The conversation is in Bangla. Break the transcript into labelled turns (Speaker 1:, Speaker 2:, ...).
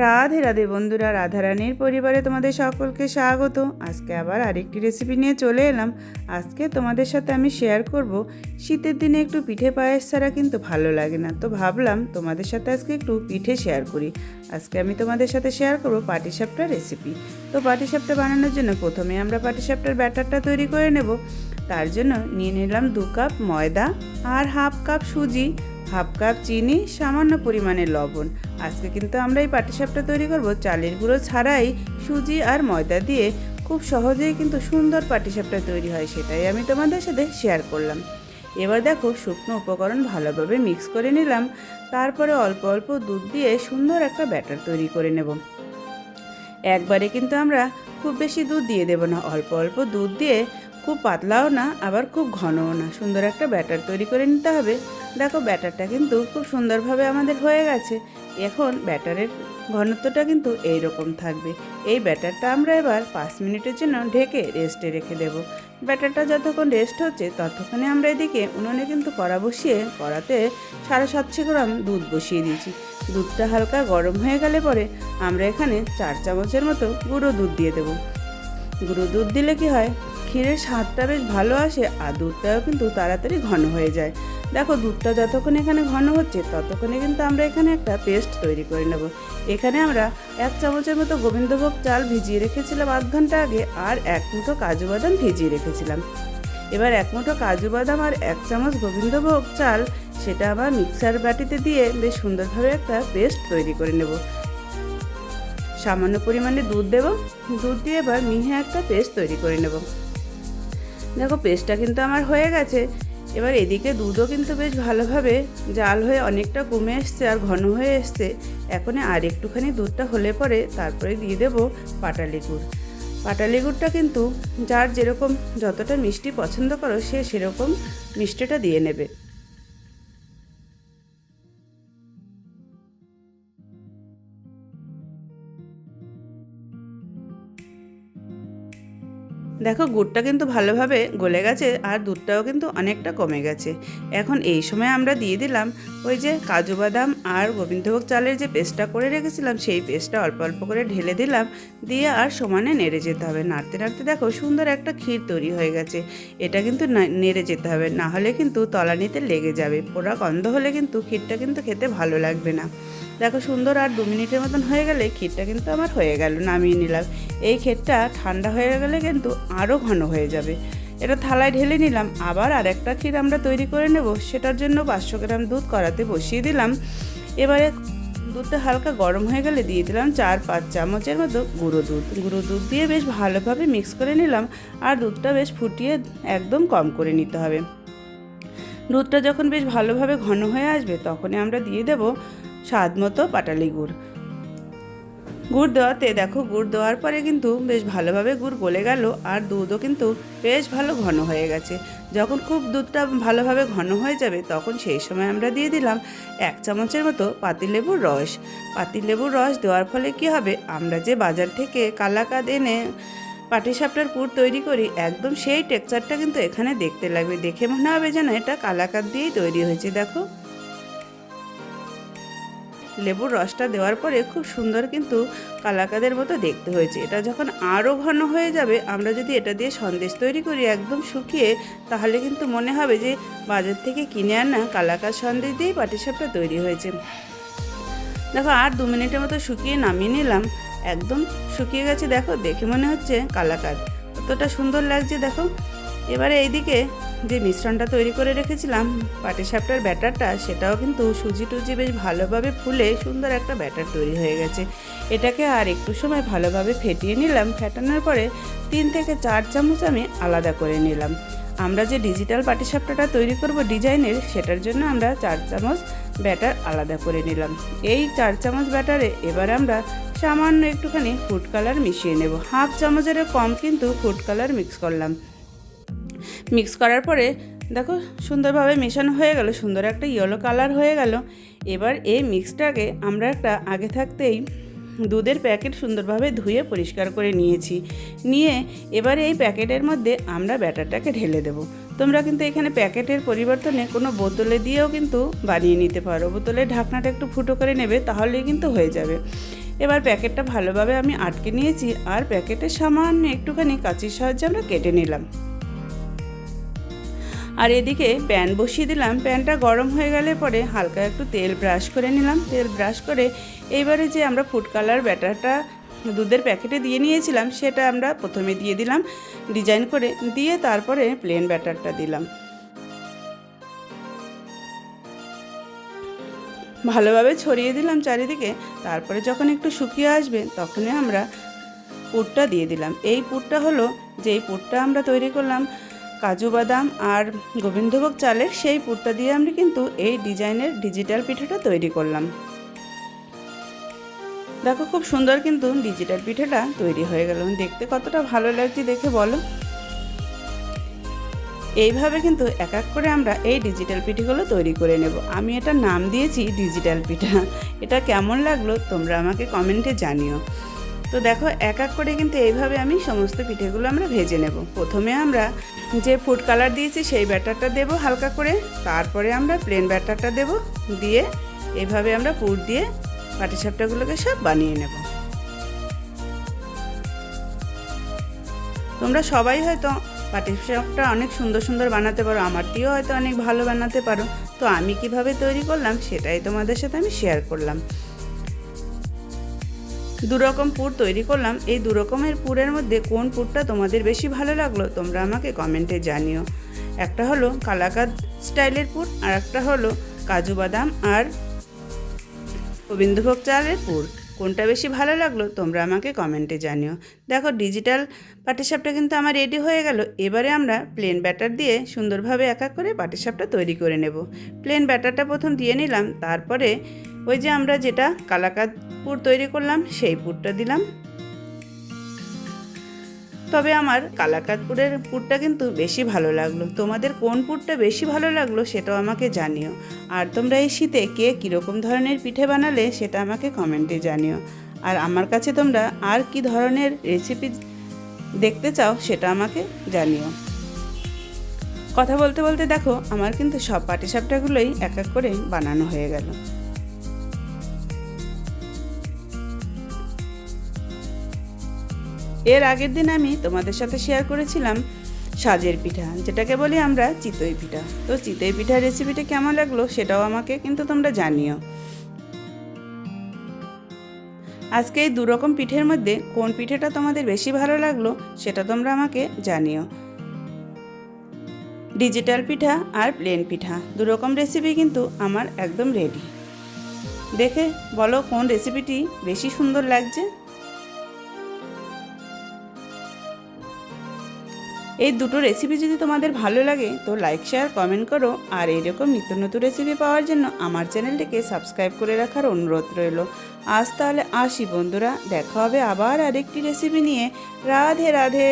Speaker 1: রাধে রাধে বন্ধুরা রাধারানীর পরিবারে তোমাদের সকলকে স্বাগত। আজকে আবার আরেকটি রেসিপি নিয়ে চলে এলাম। আজকে তোমাদের সাথে আমি শেয়ার করব, শীতের দিনে একটু পিঠে পায়েস ছাড়া কিন্তু ভালো লাগে না। তো ভাবলাম তোমাদের সাথে আজকে একটু পিঠে শেয়ার করি। আজকে আমি তোমাদের সাথে শেয়ার করব পাটিসাপটার রেসিপি তো পাটিসাপটা বানানোর জন্য প্রথমে আমরা পাটিসাপটার ব্যাটারটা তৈরি করে নেব। তার জন্য নিয়ে নিলাম দু কাপ ময়দা আর হাফ কাপ সুজি। হাফ কাপ চিনি, সামান্য পরিমাণে লবণ। আজকে কিন্তু আমরা এই পাটিসাপটা তৈরি করব চালের গুঁড়ো ছাড়াই সুজি আর ময়দা দিয়ে। খুব সহজেই কিন্তু সুন্দর পাটিসাপটা তৈরি হয়, সেটাই আমি তোমাদের সাথে শেয়ার করলাম। এবার দেখো শুকনো উপকরণ ভালোভাবে মিক্স করে নিলাম। তারপরে অল্প অল্প দুধ দিয়ে সুন্দর একটা ব্যাটার তৈরি করে নেব। একবারে কিন্তু আমরা খুব বেশি দুধ দিয়ে দেব না, অল্প অল্প দুধ দিয়ে খুব পাতলাও না, আবার খুব ঘনও না। সুন্দর একটা ব্যাটার তৈরি করে নিতে হবে। দেখো, ব্যাটারটা কিন্তু খুব সুন্দরভাবে আমাদের হয়ে গেছে। এখন ব্যাটারের ঘনত্বটা কিন্তু এই রকম থাকবে। এই ব্যাটারটা আমরা এবার পাঁচ মিনিটের জন্য ঢেকে রেস্টে রেখে দেব। ব্যাটারটা যতক্ষণ রেস্ট হচ্ছে, ততক্ষণে আমরা এদিকে উনুনে কিন্তু কড়া বসিয়ে, কড়াতে সাড়ে সাতশো গ্রাম দুধ বসিয়ে দিয়েছি। দুধটা হালকা গরম হয়ে গেলে পরে আমরা এখানে চার চামচের মতো গুঁড়ো দুধ দিয়ে দেবো। গুঁড়ো দুধ দিলে কি হয়? ক্ষীরের স্বাদটা বেশ ভালো আসে আর দুধটাও কিন্তু তাড়াতাড়ি ঘন হয়ে যায়। দেখো, দুধটা যতক্ষণ এখানে ঘন হচ্ছে, ততক্ষণে কিন্তু আমরা এখানে একটা পেস্ট তৈরি করে নেব। এখানে আমরা এক চামচের মতো গোবিন্দভোগ চাল ভিজিয়ে রেখেছিলাম আধ ঘণ্টা আগে আর এক মুঠো কাজু বাদাম ভিজিয়ে রেখেছিলাম। এবার এক মুঠো কাজু বাদাম আর এক চামচ গোবিন্দভোগ চাল, সেটা আবার মিক্সার বাটিতে দিয়ে বেশ সুন্দরভাবে একটা পেস্ট তৈরি করে নেব। সামান্য পরিমাণে দুধ দেব। দুধ দিয়ে এবার মিহে একটা পেস্ট তৈরি করে নেব। দেখো পেস্টটা কিন্তু আমার হয়ে গেছে। এবার এদিকে দুধও কিন্তু বেশ ভালোভাবে জাল হয়ে অনেকটা কমে এসছে আর ঘন হয়ে এসছে। এখন আর একটুখানি দুধটা হলে পরে তারপরে দিয়ে দেব পাটালি গুড় পাটালি গুড়টা কিন্তু যার যেরকম যতটা মিষ্টি পছন্দ করো, সে সেরকম মিষ্টিটা দিয়ে নেবে। দেখো গুড়টা কিন্তু ভালোভাবে গলে গেছে আর দুধটাও কিন্তু অনেকটা কমে গেছে। এখন এই সময় আমরা দিয়ে দিলাম ওই যে কাজু বাদাম আর গোবিন্দভোগ চালের যে পেস্টটা করে রেখেছিলাম, সেই পেস্টটা অল্প অল্প করে ঢেলে দিলাম। দিয়ে আর সমানে নেড়ে যেতে হবে। নাড়তে নাড়তে দেখো সুন্দর একটা ক্ষীর তৈরি হয়ে গেছে। এটা কিন্তু নেড়ে যেতে হবে। না হলে কিন্তু তলানিতে লেগে যাবে। পোড়া গন্ধ হলে কিন্তু ক্ষীরটা কিন্তু খেতে ভালো লাগবে না। দেখো সুন্দর আর দু মিনিটের মতন হয়ে গেলে ক্ষীরটা কিন্তু আমার হয়ে গেল, নামিয়ে নিলাম। এই ক্ষীরটা ঠান্ডা হয়ে গেলে কিন্তু আরও ঘন হয়ে যাবে। এটা থালায় ঢেলে নিলাম, আবার আর একটা ক্ষীর আমরা তৈরি করে নেব, সেটার জন্য পাঁচশো গ্রাম দুধ কড়াতে বসিয়ে দিলাম। এবারে দুধটা হালকা গরম হয়ে গেলে দিয়ে দিলাম চার পাঁচ চামচের মতো গুঁড়ো দুধ। গুঁড়ো দুধ দিয়ে বেশ ভালোভাবে মিক্স করে নিলাম, আর দুধটা বেশ ফুটিয়ে একদম কম করে নিতে হবে। দুধটা যখন বেশ ভালোভাবে ঘন হয়ে আসবে, তখনই আমরা দিয়ে দেব স্বাদ মতো পাটালি গুড়। গুড় দেওয়াতে দেখো, গুড় দেওয়ার পরে কিন্তু বেশ ভালোভাবে গুড় গলে গেল আর দুধও কিন্তু বেশ ভালো ঘন হয়ে গেছে। যখন খুব দুধটা ভালোভাবে ঘন হয়ে যাবে তখন সেই সময় আমরা দিয়ে দিলাম এক চামচের মতো পাতিলেবুর রস। পাতিলেবুর রস দেওয়ার ফলে কি হবে? আমরা যে বাজার থেকে কালাকাদ এনে পাটিসাপটার পুর তৈরি করি, একদম সেই টেক্সচারটা কিন্তু এখানে দেখতে লাগবে। দেখে মনে হবে যেন এটা কালাকাদ দিয়েই তৈরি হয়েছে, দেখো। লেবুর রসটা দেওয়ার পরে খুব সুন্দর কিন্তু কালাকাদের মতো দেখতে হয়েছে। এটা যখন আরও ঘন হয়ে যাবে, আমরা যদি এটা দিয়ে সন্দেশ তৈরি করি একদম শুকিয়ে, তাহলে কিন্তু মনে হবে যে বাজার থেকে কিনে আনা কালাকার সন্দেশ দিয়েই পাটিসাপটা তৈরি হয়েছে। দেখো, আর দু মিনিটের মতো শুকিয়ে নামিয়ে নিলাম। একদম শুকিয়ে গেছে, দেখো, দেখে মনে হচ্ছে কালাকাদ কতটা সুন্দর লাগছে, দেখো। এবারে এইদিকে যে মিশ্রণটা তৈরি করে রেখেছিলাম পাটিসাপটার ব্যাটারটা, সেটাও কিন্তু সুজি টুজি বেশ ভালোভাবে ফুলে সুন্দর একটা ব্যাটার তৈরি হয়ে গেছে। এটাকে আর একটু সময় ভালোভাবে ফেটিয়ে নিলাম। ফেটানোর পরে তিন থেকে চার চামচ আমি আলাদা করে নিলাম। আমরা যে ডিজিটাল পাটিসাপটাটা তৈরি করব ডিজাইনের, সেটার জন্য আমরা চার চামচ ব্যাটার আলাদা করে নিলাম। এই চার চামচ ব্যাটারে এবার আমরা সামান্য একটুখানি ফুড কালার মিশিয়ে নেব। হাফ চামচেরও কম কিন্তু ফুড কালার মিক্স করলাম। মিক্স করার পরে দেখো সুন্দরভাবে মেশানো হয়ে গেল, সুন্দর একটা ইয়েলো কালার হয়ে গেল। এবার এই মিক্সটাকে আমরা একটা আগে থাকতেই দুধের প্যাকেট সুন্দরভাবে ধুয়ে পরিষ্কার করে নিয়েছি। নিয়ে এবার এই প্যাকেটের মধ্যে আমরা ব্যাটারটাকে ঢেলে দেব। তোমরা কিন্তু এখানে প্যাকেটের পরিবর্তনে কোনো বোতলে দিয়েও কিন্তু বানিয়ে নিতে পারো। বোতলের ঢাকনাটা একটু ফুটো করে নেবে, তাহলেই কিন্তু হয়ে যাবে। এবার প্যাকেটটা ভালোভাবে আমি আটকে নিয়েছি, আর প্যাকেটে সামান্য একটুখানি কাঁচির সাহায্যে আমরা কেটে নিলাম। আর এদিকে প্যান বসিয়ে দিলাম। প্যানটা গরম হয়ে গেলে পরে হালকা একটু তেল ব্রাশ করে নিলাম। তেল ব্রাশ করে এইবারে যে আমরা ফুড কালার ব্যাটারটা দুধের প্যাকেটে দিয়ে নিয়েছিলাম, সেটা আমরা প্রথমে দিয়ে দিলাম ডিজাইন করে। দিয়ে তারপরে প্লেন ব্যাটারটা দিলাম। ভালোভাবে ছড়িয়ে দিলাম চারিদিকে। তারপরে যখন একটু শুকিয়ে আসবে, তখনই আমরা পুরটা দিয়ে দিলাম। এই পুরটা হলো যেই পুরটা আমরা তৈরি করলাম কাজু বাদাম আর গোবিন্দভোগ চালের সেই পুরটা দিয়ে আমরা কিন্তু এই ডিজাইনের ডিজিটাল পিঠাটা তৈরি করলাম। দেখো খুব সুন্দর কিন্তু ডিজিটাল পিঠাটা তৈরি হয়ে গেল। দেখতে কতটা ভালো লাগছে দেখে বলো। এইভাবে কিন্তু এক এক করে আমরা এই ডিজিটাল পিঠেগুলো তৈরি করে নেব। আমি এটা নাম দিয়েছি ডিজিটাল পিঠা। এটা কেমন লাগল তোমরা আমাকে কমেন্টে জানিও। তো দেখো, এক এক করে কিন্তু এইভাবে আমি সমস্ত পিঠেগুলো আমরা ভেজে নেব। প্রথমে আমরা যে ফুড কালার দিয়েছি সেই ব্যাটারটা দেব হালকা করে। তারপরে আমরা প্লেন ব্যাটারটা দেব দিয়ে এইভাবে আমরা পুর দিয়ে পাটিসাপটাগুলোকে সব বানিয়ে নেব। তোমরা সবাই হয়তো পাটিসাপটা অনেক সুন্দর সুন্দর বানাতে পারো আমার আমারটিও হয়তো অনেক ভালো বানাতে পারো। তো আমি কীভাবে তৈরি করলাম সেটাই তোমাদের সাথে আমি শেয়ার করলাম। দু রকম পুর তৈরি করলাম। এই দু রকমের পুরের মধ্যে কোন পুরটা তোমাদের বেশি ভালো লাগল তোমরা আমাকে কমেন্টে জানিও। একটা হলো কালাকাদ স্টাইলের পুর, আর একটা হলো কাজু বাদাম আর গোবিন্দভোগ চালের পুর। কোনটা বেশি ভালো লাগল তোমরা আমাকে কমেন্টে জানিও। দেখো, ডিজিটাল পাটিসাপটা কিন্তু আমার রেডি হয়ে গেল। এবারে আমরা প্লেন ব্যাটার দিয়ে সুন্দরভাবে এক এক করে পাটিসাপটা তৈরি করে নেব। প্লেন ব্যাটারটা প্রথম দিয়ে নিলাম, তারপরে ওই যে আমরা যেটা কালাকাদ পুর তৈরি করলাম, সেই পুরটা দিলাম। তবে আমার কালাকাতপুরের পুরটা কিন্তু বেশি ভালো লাগল। তোমাদের কোন পুরটা বেশি ভালো লাগল সেটাও আমাকে জানিও। আর তোমরা এই শীতে কে কীরকম ধরনের পিঠে বানালে সেটা আমাকে কমেন্টে জানিও। আর আমার কাছে তোমরা আর কি ধরনের রেসিপি দেখতে চাও সেটা আমাকে জানিও। কথা বলতে বলতে দেখো, আমার কিন্তু সব পাটিসাপটাগুলোই এক এক করে বানানো হয়ে গেল। এর আগের দিন আমি তোমাদের সাথে শেয়ার করেছিলাম সাজের পিঠা, যেটাকে বলি আমরা চিতই পিঠা। তো চিতই পিঠার রেসিপিটা কেমন লাগল সেটাও আমাকে কিন্তু তোমরা জানিও। আজকে এই দু রকম পিঠের মধ্যে কোন পিঠেটা তোমাদের বেশি ভালো লাগল সেটা তোমরা আমাকে জানিও। ডিজিটাল পিঠা আর প্লেন পিঠা দু রকম রেসিপি কিন্তু আমার একদম রেডি দেখে বলো কোন রেসিপিটি বেশি সুন্দর লাগছে? এই দুটো রেসিপি যদি তোমাদের ভালো লাগে, তো লাইক শেয়ার কমেন্ট করো। আর এইরকম নিত্য নতুন রেসিপি পাওয়ার জন্য আমার চ্যানেলটিকে সাবস্ক্রাইব করে রাখার অনুরোধ রইল। আজ তাহলে আসি বন্ধুরা, দেখা হবে আবার আরেকটি রেসিপি নিয়ে। রাধে রাধে।